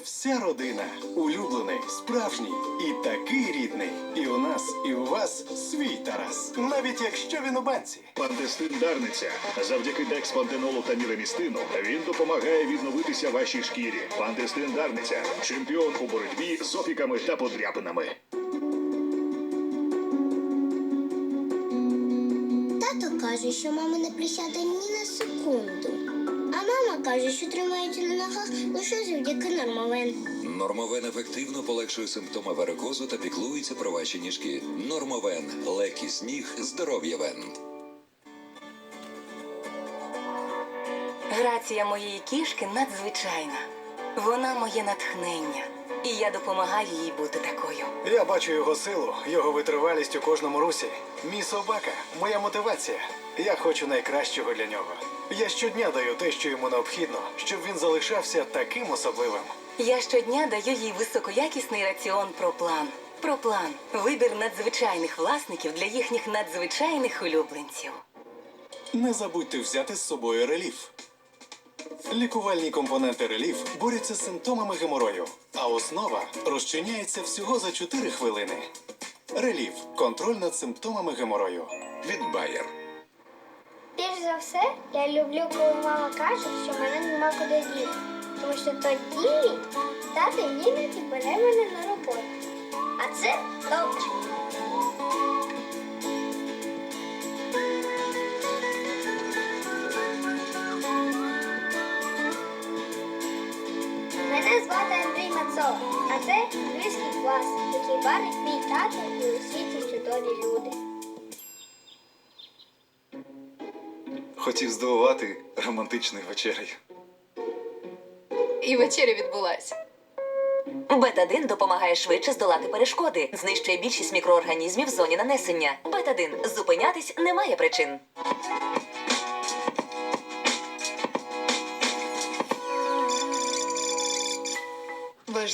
Вся родина улюблений, справжній і такий рідний. І у нас, і у вас свій Тарас. Навіть якщо він у банці. Пантестин Дарниця. Завдяки декспантенолу та мірамістину він допомагає відновитися вашій шкірі. Пантестин Дарниця. Чемпіон у боротьбі з опіками та подряпинами. Тато каже, що мама не присяде ні на секунду. Мама каже, що тримається на ногах лише завдяки нормовен. Нормовен ефективно полегшує симптоми варикозу та піклується про ваші ніжки. Нормовен легкість ніг, здоров'я вен. Грація моєї кішки надзвичайна. Вона моє натхнення, і я допомагаю їй бути такою. Я бачу його силу, його витривалість у кожному русі. Мій собака, моя мотивація. Я хочу найкращого для нього. Я щодня даю те, що йому необхідно, щоб він залишався таким особливим. Я щодня даю їй високоякісний раціон Проплан. Проплан вибір надзвичайних власників для їхніх надзвичайних улюбленців. Не забудьте взяти з собою реліф. Лікувальні компоненти реліф борються з симптомами геморою, а основа розчиняється всього за 4 хвилини. Реліф контроль над симптомами геморою. Від Bayer. Більш за все, я люблю, коли мама каже, що мене нема куди діти. Тому що тоді тато іноді бере мене на роботу. А це добре. А це англійський клас, який бачить мій тато і у світі чудові люди. Хотів здивувати романтичною вечерею. І вечеря відбулася. Бетадин допомагає швидше здолати перешкоди, знищує більшість мікроорганізмів в зоні нанесення. Бетадин зупинятись немає причин.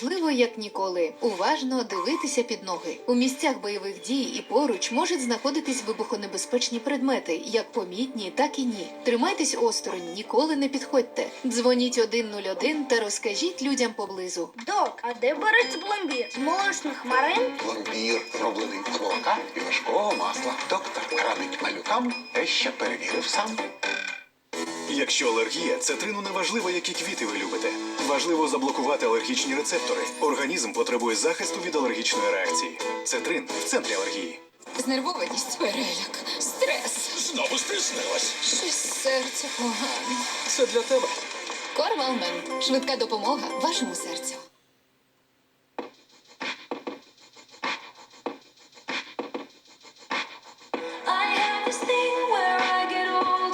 Важливо, як ніколи, уважно дивитися під ноги. У місцях бойових дій і поруч можуть знаходитись вибухонебезпечні предмети, як помітні, так і ні. Тримайтесь осторонь, ніколи не підходьте. Дзвоніть 101 та розкажіть людям поблизу. Док, а де береться пломбір? З молочних хмарин? Пломбір зроблений з молока і важкого масла. Доктор радить малюкам те, що перевірив сам. Якщо алергія, цитрину не важливо, які квіти ви любите. Важливо заблокувати алергічні рецептори. Організм потребує захисту від алергічної реакції. Цитрин в центрі алергії. Знервованість, переляк, стрес. Знову стиснилась. Щось серце погано. Це для тебе. Корвалмент. Швидка допомога вашому серцю. I have this thing